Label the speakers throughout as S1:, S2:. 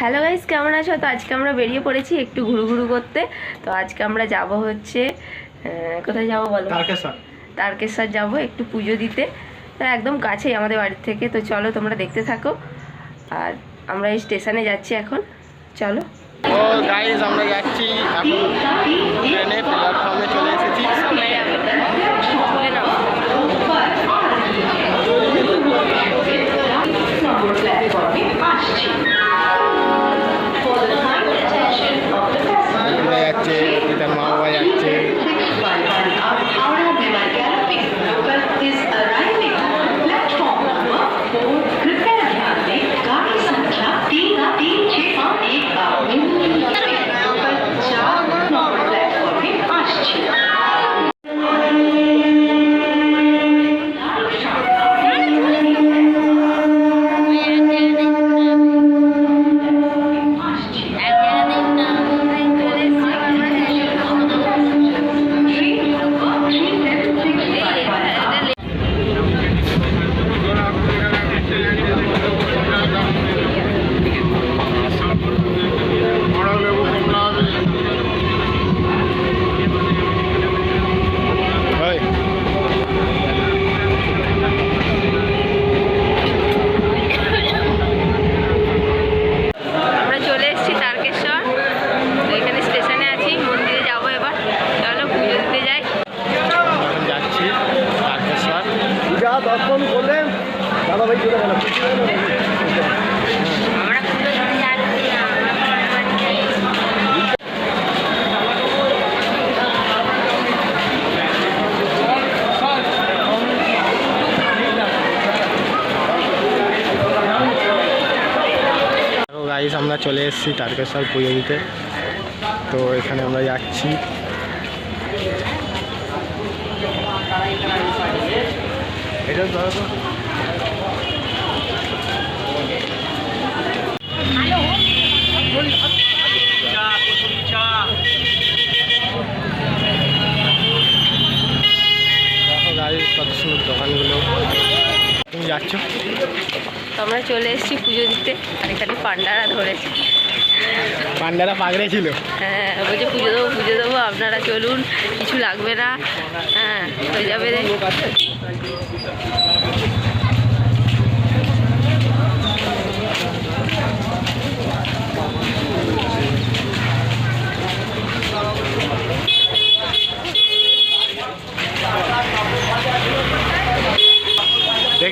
S1: Hello guys কেমন আছো? তো আজকে আমরা বেরিয়ে পড়েছি একটু ঘুরু ঘুরু করতে। তো আজকে আমরা যাব হচ্ছে কোথায় যাব বলো?
S2: তারকেশ্বর।
S1: যাব একটু পুজো দিতে। তা একদম কাছেই আমাদের বাড়ির থেকে তো চলো তোমরা দেখতে থাকো। আর আমরা এই স্টেশনে যাচ্ছি এখন। চলো।
S2: ও গাইজ আমরা যাচ্ছি এখন ট্রেনে প্ল্যাটফর্মে চলে এসেছি।
S1: চলে এসেছি তারকেশ্বর পুজো দিতে।
S2: তো এখানে আমরা যাচ্ছি। কত সুন্দর দোকানগুলো। তুমি যাচ্ছ?
S1: তো আমরা চলে এসেছি পুজো দিতে। আর এখানে পান্ডারা ধরেছি।
S2: পান্ডারা পাগড়ে ছিল।
S1: হ্যাঁ বলছে পুজো দেবো পুজো দেবো আপনারা চলুন কিছু লাগবে না। হ্যাঁ হয়ে যাবে রে।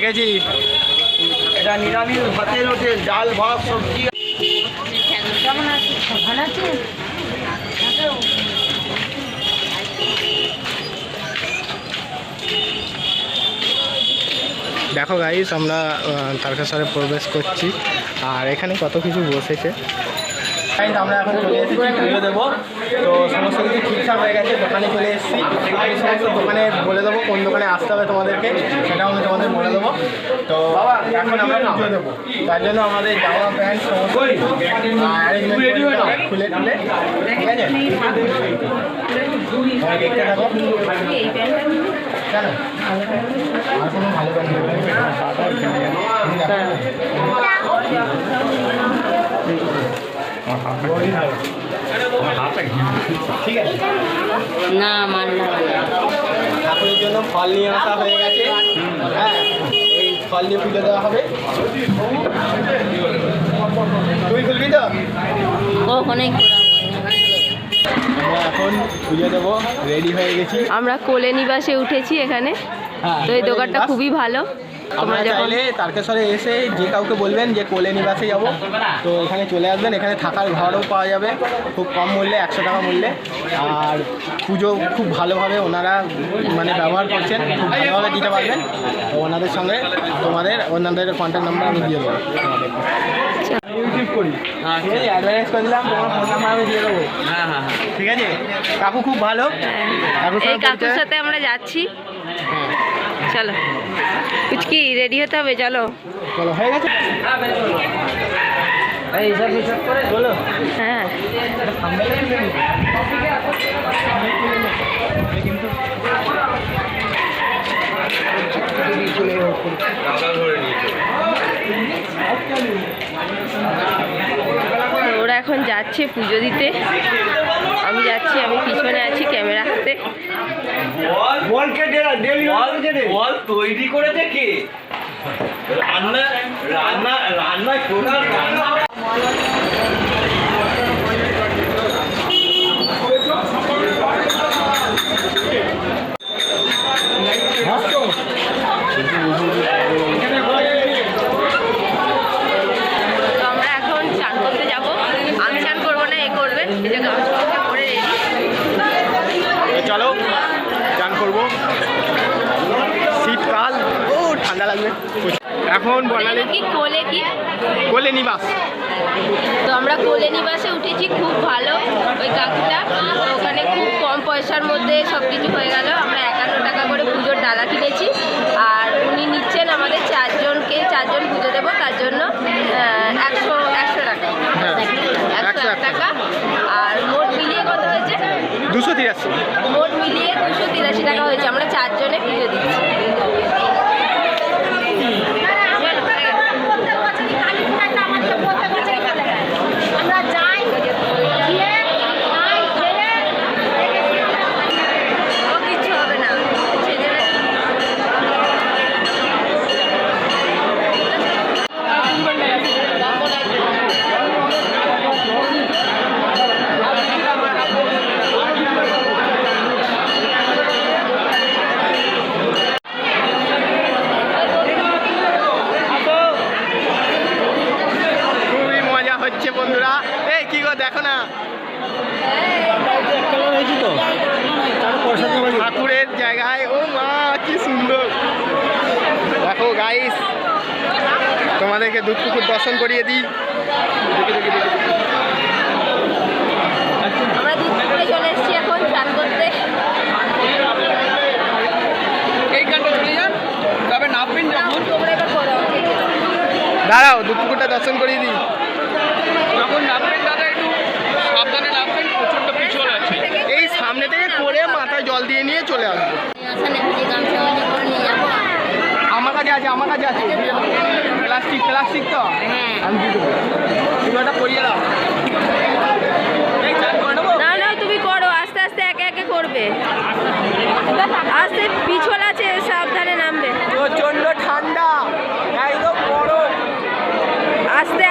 S2: দেখেছি
S3: এটা নিরামিষ ভাতের হোটেল ডাল ভাত সবজি।
S1: কেমন আছে? ভালো আছে?
S2: দেখো গাইস আমরা তারকেশ্বরে প্রবেশ করছি। আর এখানে কত কিছু বসেছে। আমরা এখন চলে এসেছি পুজো দেবো। তো সমস্ত কিছু ঠিকঠাক হয়ে গেছে দোকানে চলে এসেছি। আমি সমস্ত দোকানে বলে দেবো কোন দোকানে আসতে হবে তোমাদেরকে সেটাও আমি তোমাদের বলে দেবো। তো এখন আমরা পুজো দেবো। তার জন্য আমাদের জামা প্যান্ট সমস্ত খুলে খুলে। ঠিক আছে? দেখতে থাকো। কেন? আর কোনো ভালো প্যান্ট
S1: না মানলাম
S2: ঠাকুরের জন্য ফল নিয়ে আসা হয়ে গেছে। হ্যাঁ এই ফল নিয়ে পুজো দেওয়া হবে। তুই খুলবি তো? আমরা এখন পুজো দেবো। রেডি হয়ে গেছি।
S1: আমরা কোলে নিবাসে উঠেছি এখানে।
S2: হ্যাঁ,
S1: তো এই দোকানটা খুবই ভালো।
S2: আপনারা চাইলে তারকেশ্বরে এসে যে কাউকে বলবেন যে কোলে নিবাসে যাব তো এখানে চলে আসবেন। এখানে থাকার ঘরও পাওয়া যাবে খুব কম মূল্যে একশো টাকা মূল্যে। আর পুজো খুব ভালোভাবে ওনারা মানে ব্যবহার করছেন খুব ভালোভাবে দিতে পারবেন। তো ওনাদের সঙ্গে তোমাদের ওনাদের কন্ট্যাক্ট নাম্বার আমি দিয়ে দেবো। ইউটিউব করি। ঠিক আছে অ্যাডভার্টাইজ করে দিলাম তোমার ফোন নাম্বার আমি দিয়ে দেবো। হ্যাঁ হ্যাঁ ঠিক আছে? কাকু খুব ভালো। কাকুর
S1: সাথে আমরা যাচ্ছি।
S2: হ্যাঁ।
S1: চলো। কুচকি রেডি হতে হবে চলো
S2: হয়ে চলে
S1: এখন যাচ্ছে পুজো দিতে। আমি যাচ্ছি আমি পিছনে আছি ক্যামেরা হাতে।
S3: বল কে ডেলি বল তৈরি করে দেখে রান্না রান্না রান্না টোটাল রান্না
S1: তো আমরা এখন চান করতে যাব আমি চান করব না এ করবে এই যে গামছা করে রেডি
S2: তো চলো চান করব শীতকাল ও ঠান্ডা লাগবে এখন বর্ণালী
S1: কি কোলে কি?
S2: কোলে নিবাস।
S1: তো আমরা কোলে নিবাসে উঠেছি খুব ভালো। ওই কাকুটা ওখানে খুব কম পয়সার মধ্যে সব কিছু হয়ে গেল। আমরা একান্ন টাকা করে পুজোর ডালা কিনেছি। আর উনি নিচ্ছেন আমাদের চারজনকে চারজন পুজো দেবো তার জন্য একশো একশো টাকা।
S2: হ্যাঁ
S1: একশো
S2: একশো
S1: এক
S2: এক
S1: টাকা। আর মোট মিলিয়ে কত হয়েছে?
S2: দুশো তিরাশি।
S1: মোট মিলিয়ে দুশো তিরাশি টাকা হয়েছে। আমরা চারজনে পুজো দিচ্ছি
S4: আমরা যাই গিয়ে খাই খেয়ে
S1: ও কিচ্ছু হবে না ছেলেরা
S2: খুবই মজা হচ্ছে বন্ধুরা এই কি গো দেখো না ঠাকুরের জায়গায় ও মা কি সুন্দর দেখো গাইস তোমাদেরকে দুধ পুকুর দর্শন করিয়ে দিই দেখি, দেখি, দেখি, দেখি।
S1: আমরা দুধ পুকুরে চলে এসেছি এখন চান করতে
S3: এইখানটা চলে যান তবে নামবেন
S1: না, তোমরা এবার করো
S2: দাঁড়াও দুধ পুকুরটা দর্শন করিয়ে দিই।
S3: যখন নামবেন দাদা একটু সাবধানে নামবেন প্রচণ্ড পিছল আছে।
S2: এই সামনে থেকে করে মাথায় জল দিয়ে নিয়ে চলে আসব। আমার কাছে আছে আমার কাছে আছে। প্লাস্টিক প্লাস্টিক তো? আমি দিয়ে দেবো। তুমি ওটা করিয়ে দাও। করে নেব?
S1: না না তুমি করো আস্তে আস্তে একে একে করবে। আস্তে পিছল আছে সাবধানে নামবে।
S2: প্রচণ্ড ঠান্ডা।
S1: আস্তে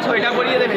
S1: কাজ
S2: ওইটা করিয়ে দেবে।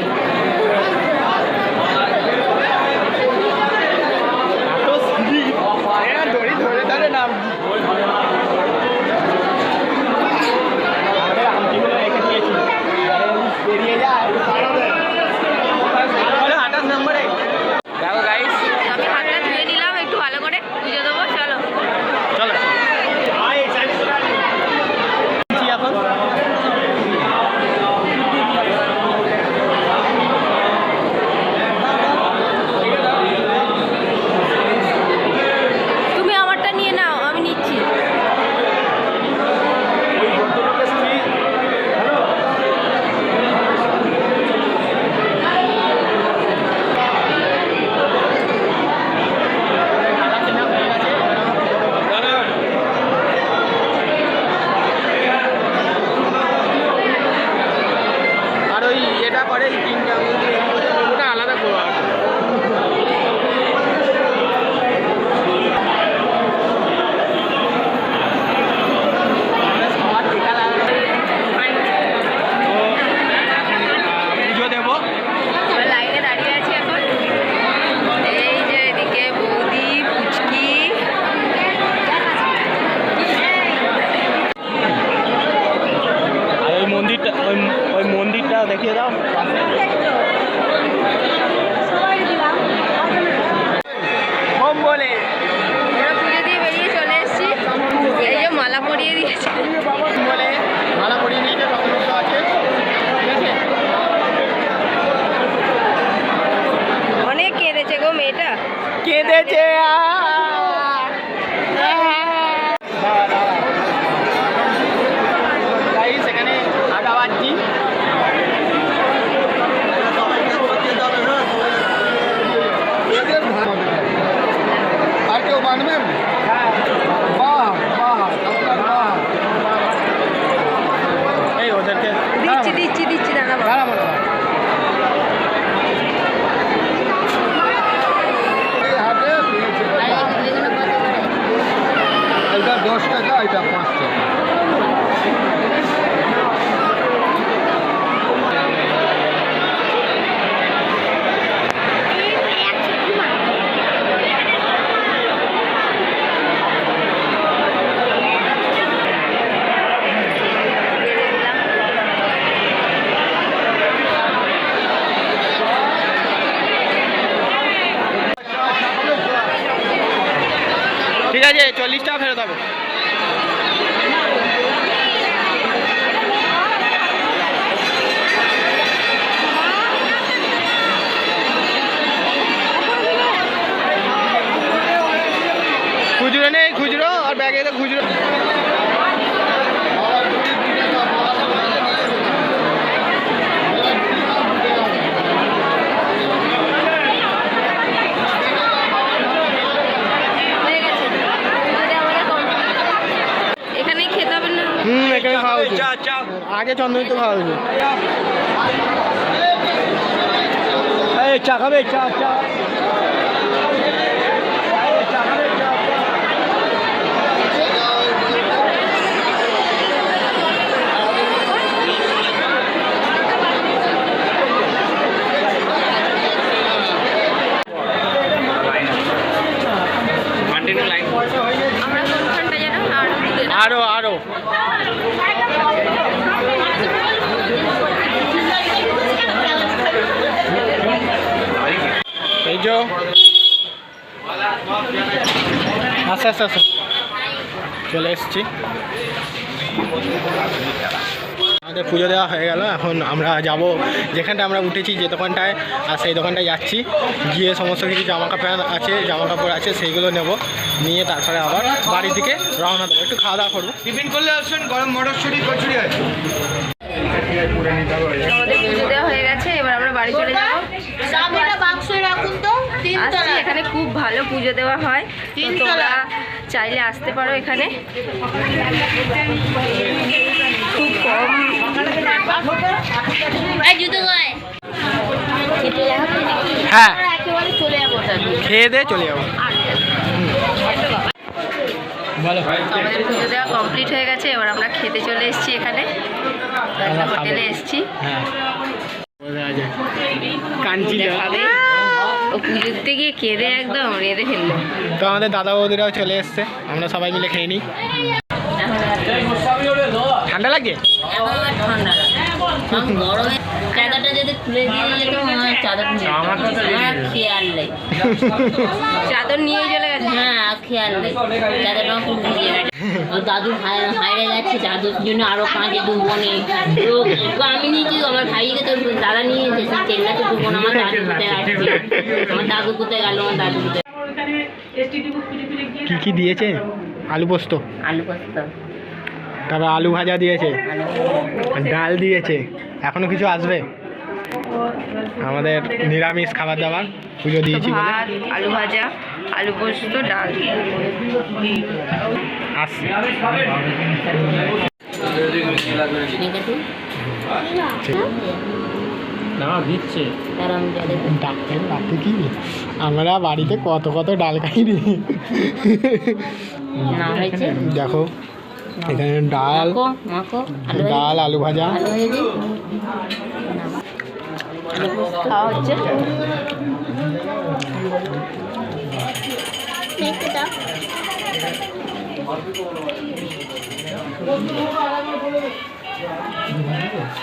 S2: দশ টাকা এটা পাঁচ টাকা। আগে চন্দন তো খাওয়া হয়েছে। চা খাবে চা চা।
S1: আর।
S2: আরও আরও এই যে আস্তে আস্তে আস্তে চলে এসছি। আমাদের পুজো দেওয়া হয়ে গেল এখন আমরা যাব যেখানটা আমরা উঠেছি যে দোকানটায় আর সেই দোকানটায় যাচ্ছি। গিয়ে সমস্ত কিছু জামা কাপড় আছে জামা কাপড় আছে সেইগুলো নেব। নিয়ে তারপরে আবার বাড়ির দিকে রওনা দেবো। একটু খাওয়া দাওয়া করব।
S5: টিফিন করলে আসুন গরম মটরশুঁটি কচুরি আছে।
S1: আমাদের পুজো দেওয়া হয়ে গেছে এবার আমরা বাড়ি চলে যাব। আসছি এখানে খুব ভালো পুজো দেওয়া হয়। তো তোমরা চাইলে আসতে পারো এখানে। খুব কম।
S2: হ্যাঁ। খেয়ে দিয়ে চলে যাব।
S1: আমাদের পুজো দেওয়া কমপ্লিট হয়ে গেছে এবার আমরা খেতে চলে এসেছি এখানে। হোটেলে এসেছি।
S2: হ্যাঁ। কাঞ্চি
S1: ও পুজোতে গিয়ে কেঁদে একদম রেঁধে ফেলল।
S2: তো আমাদের দাদা বৌদিরাও চলে এসছে আমরা সবাই মিলে খেয়ে নিই। ঠান্ডা
S6: লাগে? ঠান্ডা গরমে চাদরটা যদি খুলে দিয়ে যেত আমার চাদর আমার খেয়াল নেই।
S1: চাদর নিয়ে চলে গেছে।
S6: হ্যাঁ খেয়াল নেই। চাদরটা খুলে দিয়ে গেছে। দাদু হাই- হাইরে যাচ্ছে দাদুর জন্য আরও পাঁচে দু বোনে আমি নিয়েছি আমার ভাইকে তো দাদা নিয়ে এসেছে চেন্নাতে দু বোন আমার দাদু কোথায় আছে? আমার দাদু কোথায় গেল আমার দাদু কোথায়?
S2: কি কি দিয়েছে? আলু পোস্ত।
S6: আলু পোস্ত।
S2: তারপর আলু ভাজা দিয়েছে। ডাল দিয়েছে। এখনও কিছু আসবে? আমাদের নিরামিষ খাবার দাবার পুজো দিয়েছি
S1: ভাত আলু ভাজা আলু পোস্ত ডাল।
S2: আসছে। দিচ্ছে আমরা বাড়িতে কত কত ডাল
S6: হয়েছে।
S2: দেখো এখানে ডাল ডাল আলু ভাজা।
S1: খাওয়া হচ্ছে।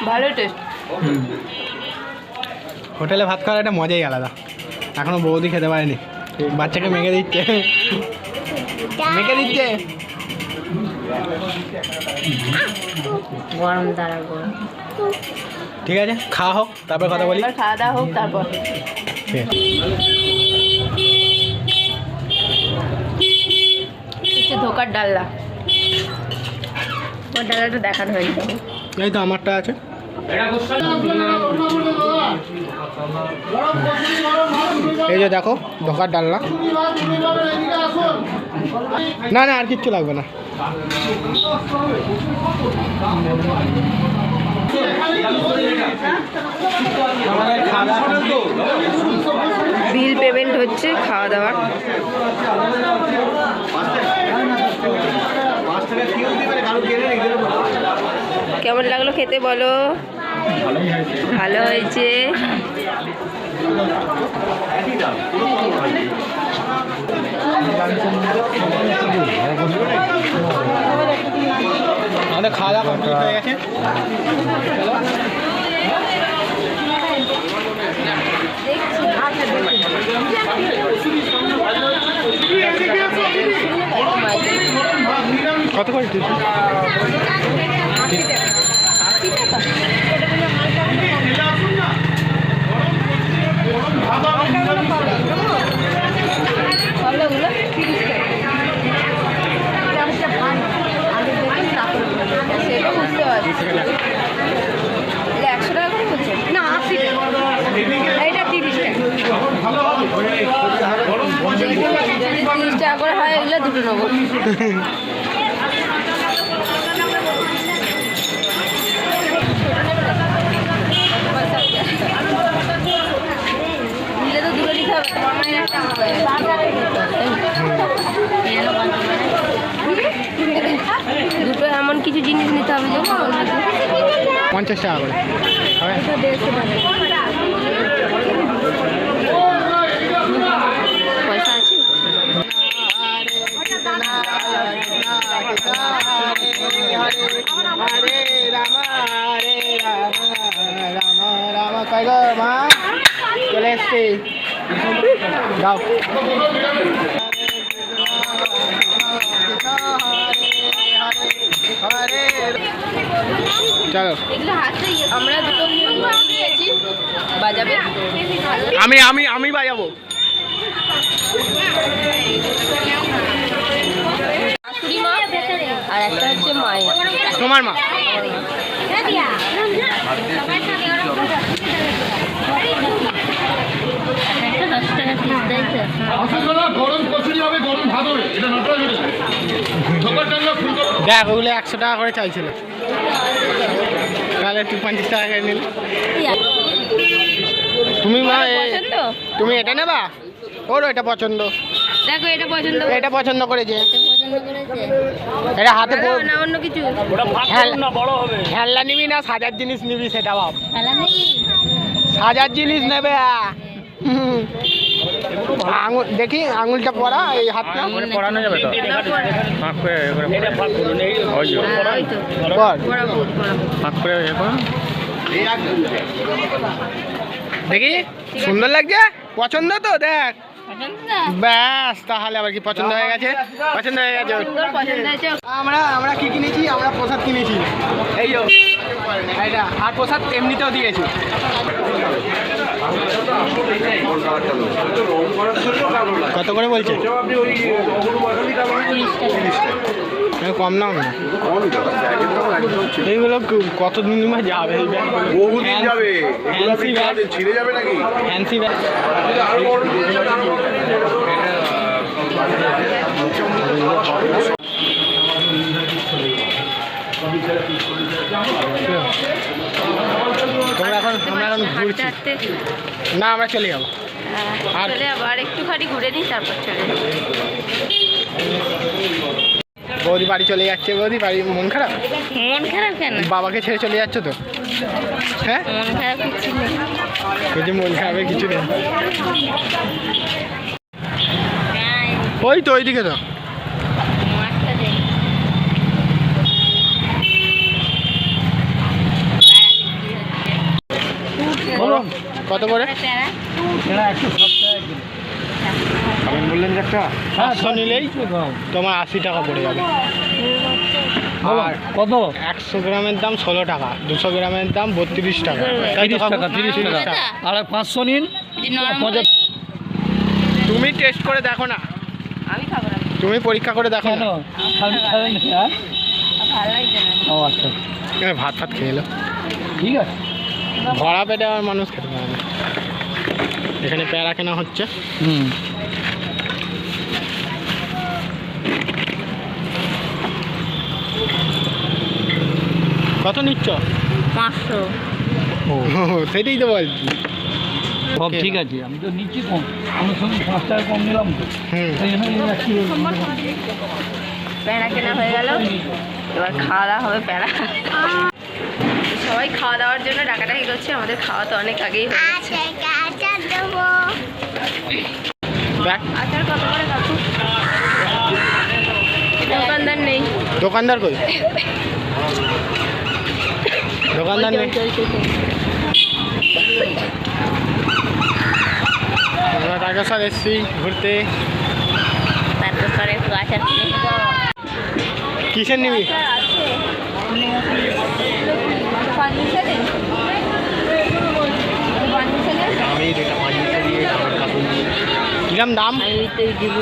S1: ভালো টেস্ট
S2: হোটেলে ভাত খাওয়ার একটা মজাই আলাদা। এখনও বৌদি খেতে পারেনি। বাচ্চাকে মেখে দিচ্ছে। মেখে দিচ্ছে।
S6: গরম তারা গরম
S2: ঠিক আছে খাওয়া হোক তারপর কথা বলি।
S1: খাওয়া দাওয়া হোক তারপর। ধোকার ডাল্লা ওর ডালাটা দেখানো হয়নি।
S2: এই তো আমারটা আছে। এই যে দেখো ধোকার ডালনা। না না আর কিচ্ছু লাগবে না।
S1: বিল পেমেন্ট হচ্ছে খাওয়া দাওয়ার। কেমন লাগল খেতে বলো? ভালো হয়েছে।
S2: খাওয়া দাওয়া কমপ্লিট হয়ে গেছে। কত করে দিচ্ছি
S1: সেটা বুঝতে পারছি এটা একশো টাকা করে বলছে না আশি এটা তিরিশ টাকা যদি তিরিশ টাকা করে হয় এগুলো দুটো নেব কিছু জিনিস নিতে হবে যেমন ওর মধ্যে
S2: পঞ্চাশ টাকা করে হবে
S1: পয়সা আছে
S2: হরে রাম হরে রাম রাম রাম কয় গো মা চলে এসছি যাও চলো।
S1: এগুলো হাতে আমরা দুটো নিয়েছি বাজাবে।
S2: আমি আমি আমি বাজাবো
S1: শাশুড়ি মা আর একটা হচ্ছে মায়ের
S2: তোমার মা
S6: একটা দশ টাকা পিস দেয় তো
S5: গরম কচুরি হবে গরম ভাত হবে এটা নটরাজ
S2: দেখ ওগুলো একশো টাকা করে চাইছিল। তাহলে তুই পঞ্চাশ টাকা করে নিলি তুমি মা তুমি এটা নেবা? ওর এটা পছন্দ।
S1: দেখো এটা পছন্দ
S2: এটা পছন্দ করেছে। এটা হাতে
S1: না অন্য কিছু।
S2: খেলনা নিবি না সাজার জিনিস নিবি সেটা ভাব। সাজার জিনিস নেবে। হুম। আঙুল দেখি আঙুলটা পরা এই হাতটা।
S6: পড়ানো যাবে তো?
S2: দেখি সুন্দর লাগছে? পছন্দ তো দেখ? ব্যাস তাহলে আবার কি পছন্দ হয়ে গেছে? পছন্দ হয়ে গেছে? আমরা আমরা কি কিনেছি? আমরা প্রসাদ কিনেছি। এই এটা আর প্রসাদ এমনিতেও দিয়েছি। কত করে বলছে? কম নাও না। এইগুলো কত দিন যাবে এই ব্যাগগুলো
S5: বহুদিন যাবে। আপনি ছিঁড়ে যাবে নাকি?
S2: Fancy bag. তোমরা এখন আমরা এখন ঘুরছি। না আমরা চলে যাব।
S1: হ্যাঁ,
S2: আর-
S1: চলে যাব। আর একটুখানি ঘুরে নিই তারপর চলে যাব।
S2: বৌদি বাড়ি চলে যাচ্ছে বৌদি বাড়ি মন খারাপ?
S6: মন খারাপ কেন?
S2: বাবাকে ছেড়ে চলে যাচ্ছ তো? হ্যাঁ?
S6: মন খারাপ কিছু নেই।
S2: কিছু মন খারাপের কিছু নেই।
S6: হ্যাঁ,
S2: ওই তো ওইদিকে তো। কত করে?
S6: প্যারা।
S5: আপনি বললেন যে একটা
S2: পাঁচশো নিলেই তোমার আশি টাকা পড়ে যাবে। আর
S7: কত?
S2: একশো গ্রামের দাম ষোলো টাকা দুশো গ্রামের দাম বত্রিশ টাকা। তাই
S7: তিরিশ টাকা তিরিশ টাকা। আর পাঁচশো নিন।
S2: তুমি টেস্ট করে দেখো না।
S1: আমি খাব না।
S2: তুমি পরীক্ষা করে দেখো না।
S7: হ্যাঁ?
S1: ভালো লাগছে না।
S7: ও আচ্ছা।
S2: ভাত ভাত খেয়ে এলো।
S7: ঠিক আছে।
S2: ভরা পেটে আমার মানুষ খেতে পারে না। এখানে প্যারা কেনা হচ্ছে।
S7: হুম।
S2: কত নিচ্ছ?
S6: পাঁচশো।
S7: ও
S2: সেটাই তো বলছি
S7: সব ঠিক আছে আমি তো নিচ্ছি কম। আমার সঙ্গে পাঁচ টাকা কম নিলাম তো।
S2: হুম।
S7: সেই জন্য এই যাচ্ছি
S1: প্যারা কেনা হয়ে গেল। এবার খাওয়া দাওয়া হবে প্যারা। সবাই খাওয়া দাওয়ার জন্য ডাকাডাকি করছে। আমাদের খাওয়া তো অনেক আগেই হয়ে গেছে
S2: দেখ
S1: আচার কত করে কাকু দোকানদার নেই।
S2: দোকানদার কই? দোকানদার নেই? আমরা তারকেশ্বর এসছি ঘুরতে।
S6: একটু
S2: কিসের নিবি? আমি কিরম দাম
S6: আমি তো দিব।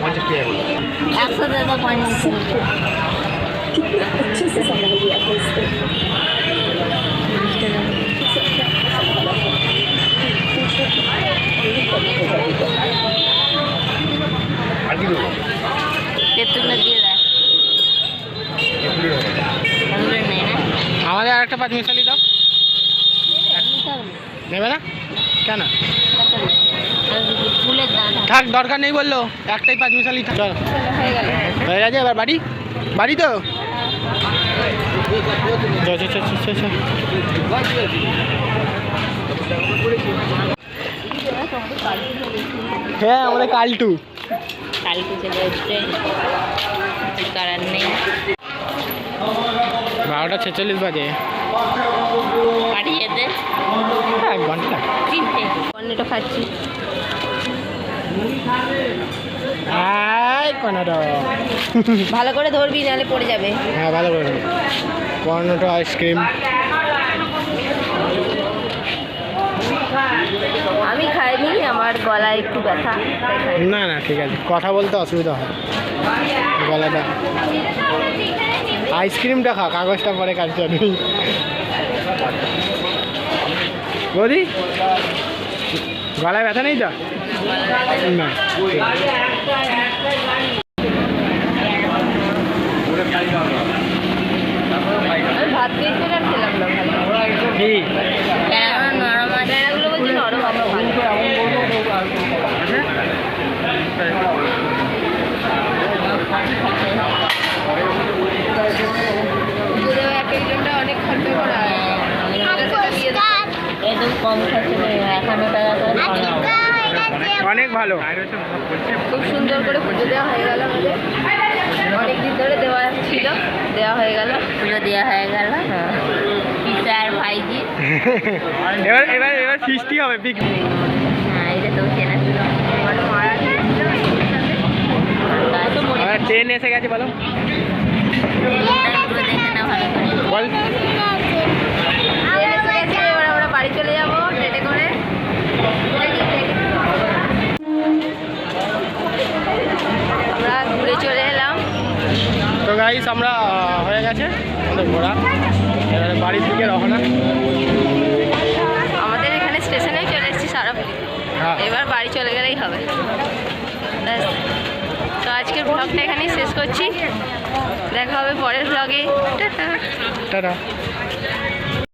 S2: পঞ্চাশ
S6: একশো টাকা নেই
S2: আমাদের আর একটা পাঁচ মিশালি দাও। নেবে না? কেন? থাক দরকার নেই বলল। একটাই পাঁচ মিশালি থাক।
S1: হয়ে
S2: গেছে এবার বাড়ি? বাড়ি তো। হ্যাঁ আমাদের কালটু।
S6: কালকে চলে এসছে। করার নেই।
S2: বারোটা ছেচল্লিশ বাজে।
S6: পাঠিয়ে দে।
S2: এক ঘণ্টা।
S6: তিনটে
S1: পণ্যটা খাচ্ছি ভালো করে ধরবি নাহলে পড়ে যাবে।
S2: হ্যাঁ ভালো করে কর্নটো আইসক্রিম।
S1: আমি খাইনি আমার গলায় একটু ব্যথা।
S2: না না ঠিক আছে। কথা বলতে অসুবিধা হয়। গলাটা আইসক্রিমটা খা কাগজটা পরে কাটছি আমি বৌদি গলায় ব্যথা নেই তো?
S6: নরম আছে
S1: বলছি নরম এক।
S6: একদম কম খরচে একান্ন টাকা করে
S2: অনেক ভালো।
S1: খুব সুন্দর করে পুজো দেওয়া হয়ে গেল আমাদের। দিন ধরে দেওয়া ছিল দেওয়া হয়ে গেল
S6: পুজো দেওয়া হয়ে গেল। পিসা আর ভাইজি।
S2: এবার এবার এবার ফিস্টি হবে পিক।
S6: হ্যাঁ
S2: ট্রেন এসে গেছে বলো।
S6: ভালো
S2: বল। গাইস আমরা হয়ে গেছে আমাদের ঘোরা এবারে বাড়ির দিকে রওনা।
S1: আমাদের এখানে স্টেশনে চলে এসেছি সারাপুরি
S2: হ্যাঁ।
S1: এবার বাড়ি চলে গেলেই হবে। তো আজকের ব্লগটা এখানেই শেষ করছি। দেখা হবে পরের ব্লগে টাটা
S2: টাটা।